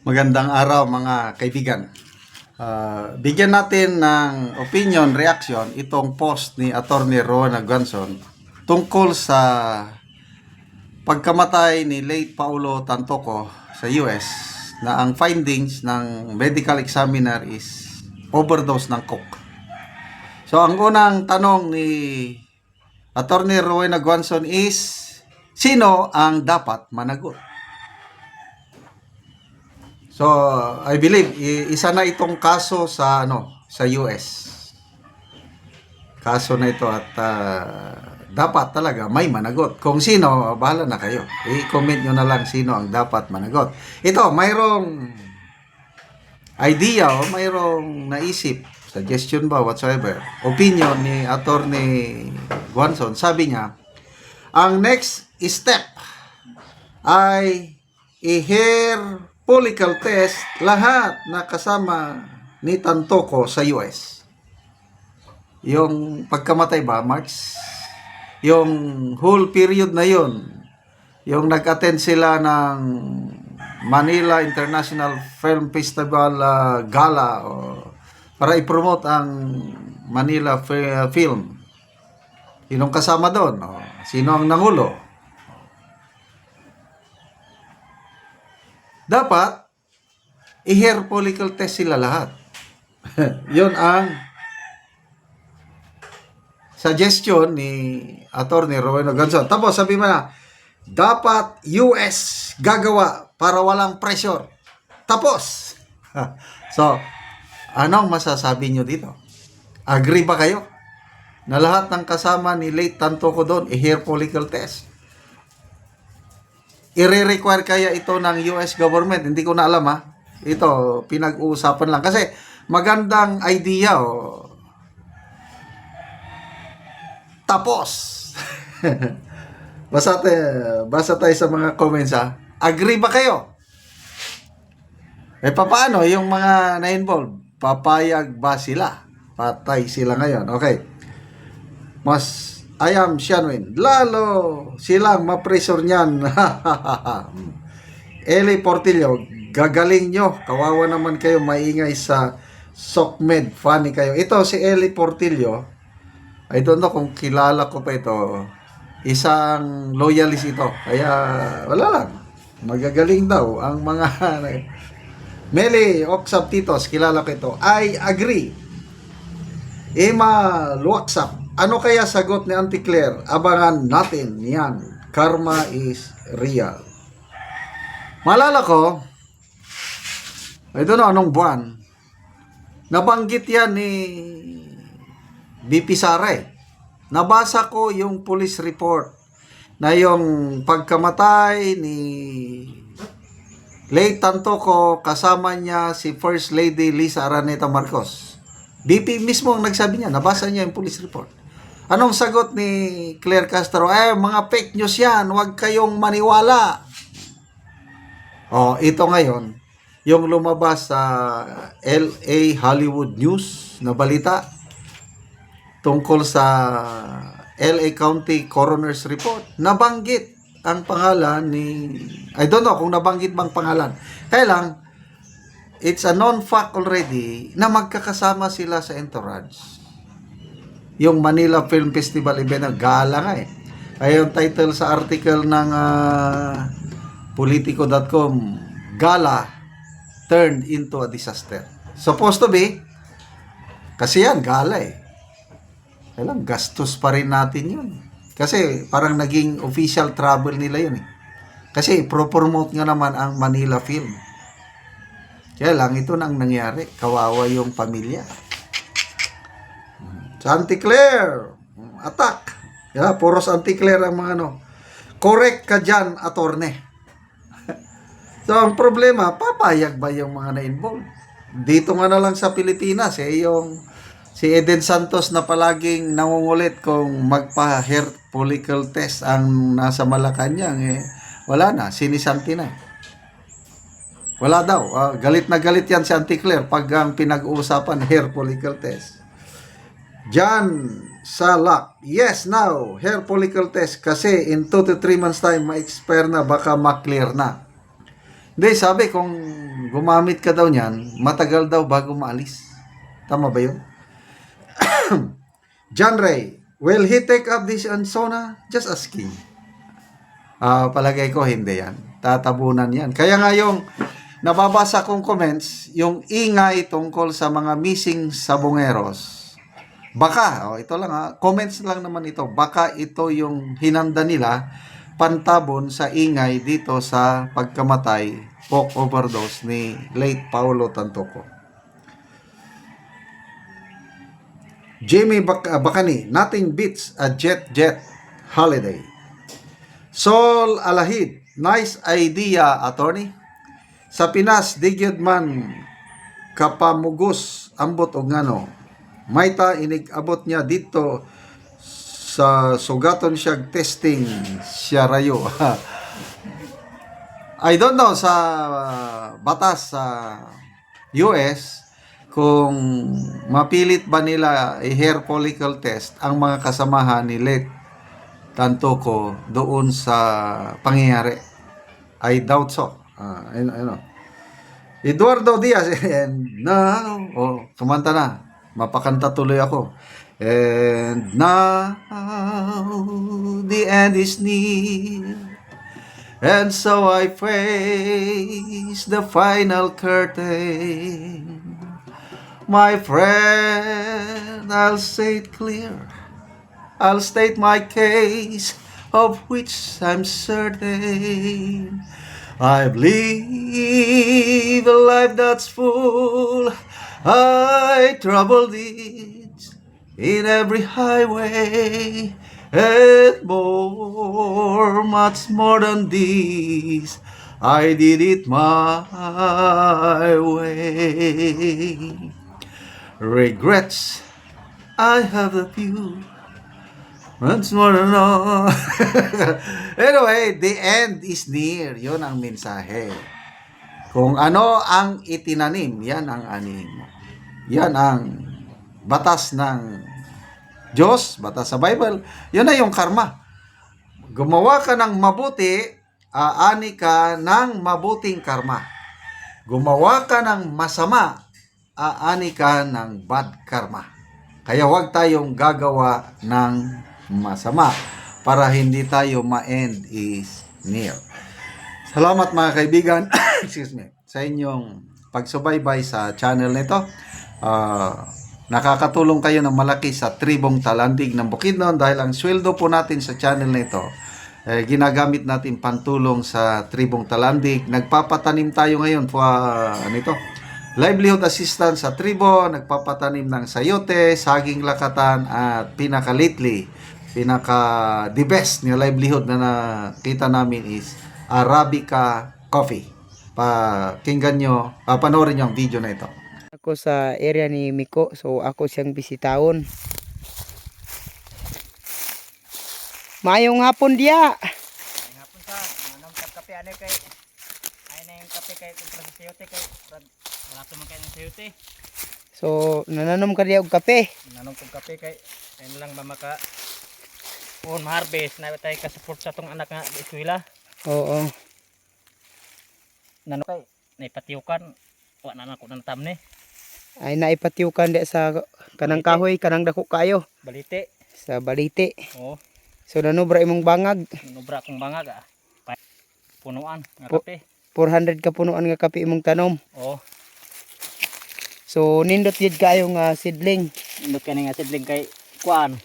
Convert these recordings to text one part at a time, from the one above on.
Magandang araw mga kaibigan. Ah, bigyan natin ng opinion, reaction itong post ni Attorney Rona Ganson tungkol sa pagkamatay ni late Paulo Tantoco sa US na ang findings ng medical examiner is overdose ng coke. So ang unang tanong ni Attorney Rowena Guanson is sino ang dapat managot? So, I believe isa na itong kaso sa ano, sa US. Kaso na ito at ah, dapat talaga may managot. Kung sino, bahala na kayo. I-comment nyo na lang sino ang dapat managot. Ito, mayroong idea o mayroong naisip, suggestion ba, whatsoever, opinion ni Attorney Guanson. Sabi niya, ang next step ay i-hair follicle test lahat na kasama ni Tantoco sa US. Yung pagkamatay ba, March? Yung whole period na yun, yung nag-attend sila ng Manila International Film Festival ah, Gala o para i-promote ang Manila fi- Film. Sinong kasama doon? Sino ang nangulo? Dapat, i-hair follicle test sila lahat. Yun ang suggestion ni Attorney Rowena Gonzon. Tapos sabi mo na, dapat US gagawa para walang pressure. Tapos. so, anong masasabi nyo dito? Agree ba kayo? Na lahat ng kasama ni late Tanto ko doon, i-hair follicle test. I-require kaya ito ng US government? Hindi ko na alam ha. Ito, pinag-uusapan lang. Kasi magandang idea oh. Tapos. basta, tayo, basta tayo sa mga comments ha. Agree ba kayo? Eh paano yung mga na-involve? Papayag ba sila? Patay sila ngayon. Okay. Mas I am Shanwin. Lalo silang ma-pressure niyan. Eli Portillo, gagaling nyo. Kawawa naman kayo maingay sa SOCMED. Funny kayo. Ito si Eli Portillo. I don't know kung kilala ko pa ito. Isang loyalist ito. Kaya wala lang. Magagaling daw ang mga Meli Oksap Titos, kilala ko ito. I agree. Emma Luaksap, ano kaya sagot ni Auntie Claire? Abangan natin yan. Karma is real. Malala ko, I don't know anong buwan, nabanggit yan ni BP Sare. Nabasa ko yung police report na yung pagkamatay ni late Tantoco kasama niya si First Lady Lisa Araneta Marcos. BP mismo ang nagsabi niya, nabasa niya yung police report. Anong sagot ni Claire Castro? Eh, mga fake news yan, huwag kayong maniwala. Oh, ito ngayon, yung lumabas sa LA Hollywood News na balita tungkol sa LA County Coroner's Report. Nabanggit ang pangalan ni I don't know kung nabanggit bang pangalan. Kaya lang it's a non-fact already na magkakasama sila sa entourage. Yung Manila Film Festival event na gala nga eh. Ay yung title sa article ng ah, politico.com Gala turned into a disaster. Supposed to be kasi yan, gala eh. Kailang gastos pa rin natin yun. Kasi parang naging official travel nila yun eh. Kasi pro-promote nga naman ang Manila Film. Kaya lang, ito nang nangyari. Kawawa yung pamilya. Claire, attack. Yeah, puros Auntie Claire ang mga ano. Correct ka dyan, atorne. so, ang problema, papayag ba yung mga na-involve? Dito nga na lang sa Pilipinas, eh, yung si Eden Santos na palaging nangungulit kung magpa-hair follicle test ang nasa Malacanang, eh, wala na, sinisanti na. Wala daw. Ah, galit na galit yan si Auntie Claire pag ang pinag-uusapan hair follicle test. John Salak. Yes, now, hair follicle test kasi in 2 to 3 months time ma-expire na, baka ma-clear na. Hindi, sabi kung gumamit ka daw niyan, matagal daw bago maalis. Tama ba yun? John Ray, will he take up this ansona? Just asking. Ah, palagay ko hindi yan. Tatabunan yan. Kaya nga yung nababasa kong comments, yung ingay tungkol sa mga missing sabongeros. Baka, oh, ito lang ha, comments lang naman ito. Baka ito yung hinanda nila pantabon sa ingay dito sa pagkamatay coke overdose ni late Paulo Tantoco. Jamie Bac- ah, Bacani, nothing beats a jet jet holiday. Sol Alahid, nice idea, attorney. Sa Pinas, digyod man kapamugos ambot og ngano. Mayta inig abot niya dito sa sugaton siya testing siya rayo. I don't know sa batas sa US kung mapilit ba nila i-hair follicle test ang mga kasamahan ni late Tantoco doon sa pangyayari. I doubt so. Ah, ano, ano. Eduardo Diaz, and now, oh, kumanta na. Mapakanta tuloy ako. And now, the end is near. And so I face the final curtain. My friend, I'll say it clear. I'll state my case, of which I'm certain. I've lived a life that's full. I traveled it in every highway and more, much more than this. I did it my way. Regrets, I have a few. Once more than all. anyway, the end is near. Yun ang mensahe. Kung ano ang itinanim, yan ang anim. Yan ang batas ng Diyos, batas sa Bible. Yun na yung karma. Gumawa ka ng mabuti, aani ka ng mabuting karma. Gumawa ka ng masama, aani ka ng bad karma. Kaya huwag tayong gagawa ng masama para hindi tayo ma-end is near. Salamat mga kaibigan excuse me, sa inyong pagsubaybay sa channel nito. Ah, nakakatulong kayo ng malaki sa tribong talandig ng Bukidnon dahil ang sweldo po natin sa channel nito eh, ginagamit natin pantulong sa tribong talandig. Nagpapatanim tayo ngayon po ah, ano ito? livelihood assistance sa tribo, nagpapatanim ng sayote, saging lakatan at pinaka lately, pinaka the best na livelihood na nakita namin is Arabica coffee. Pakinggan nyo, uh, panoorin nyo ang video na ito. ako sa area ni Miko so ako siyang bisitahon Mayong hapon dia Hapon sa, manong kape ano kay ay na yung kape kay kung sa sayote kay wala to man kay ng sayote. so nananom ka diya og kape Nanong kong kape kay kay lang ba maka on harvest na tayo ka support sa tong anak nga di eskwela. Oo. Nanong kay naipatiukan. Wa na nako ng tam ni. Ay naipatiukan di sa kanang kahoy kanang dako kayo. Balite. sa balite. Oh, so nanubra imong bangag. Nubra kong bangag ah. Punuan nga kape. 400 ka punuan nga kape imong tanom. Oh, so nindot yun kayo nga sidling indot kani nga sidling kay kuan.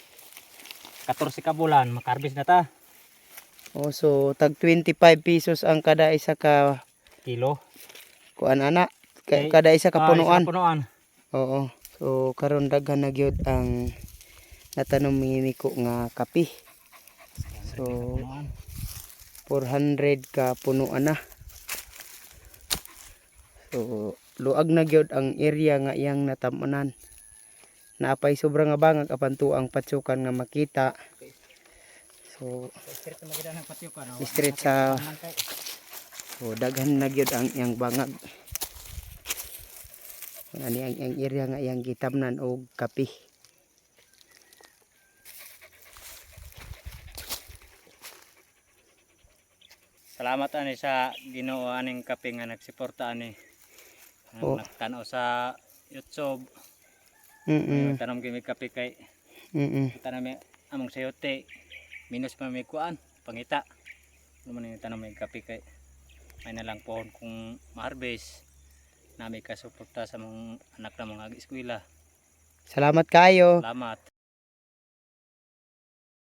14 ka bulan makarbis na ta. Oh so tag 25 pesos ang kada isa ka Kilo. kuan ana ka- Okay. kada isa ka Ah, isa punuan punuan. Oo. So karon daghan na gyud ang natanom ni Miko nga kape. So Punuan. 400 ka punuan na. So luag na gyud ang area nga iyang natamunan. Naapay sobra nga bangag apan tuang patsukan nga makita. So Straight sa- So daghan na gyud ang iyang bangag. Ani ang iyang area nga iyang gitamnan og kape. Salamat ani sa Ginoo aning kape nga nagsuporta ani. Oh. Nagtanaw sa YouTube. Mm. Tanom kami kape kay Mm. tanom mi among sayote. Minus pa may kuan, pangita. Ano man yung tanom may kape kay may na lang pohon kung ma-harvest. Nami ka suporta sa mga anak na mga eskwela. Salamat kayo. Salamat.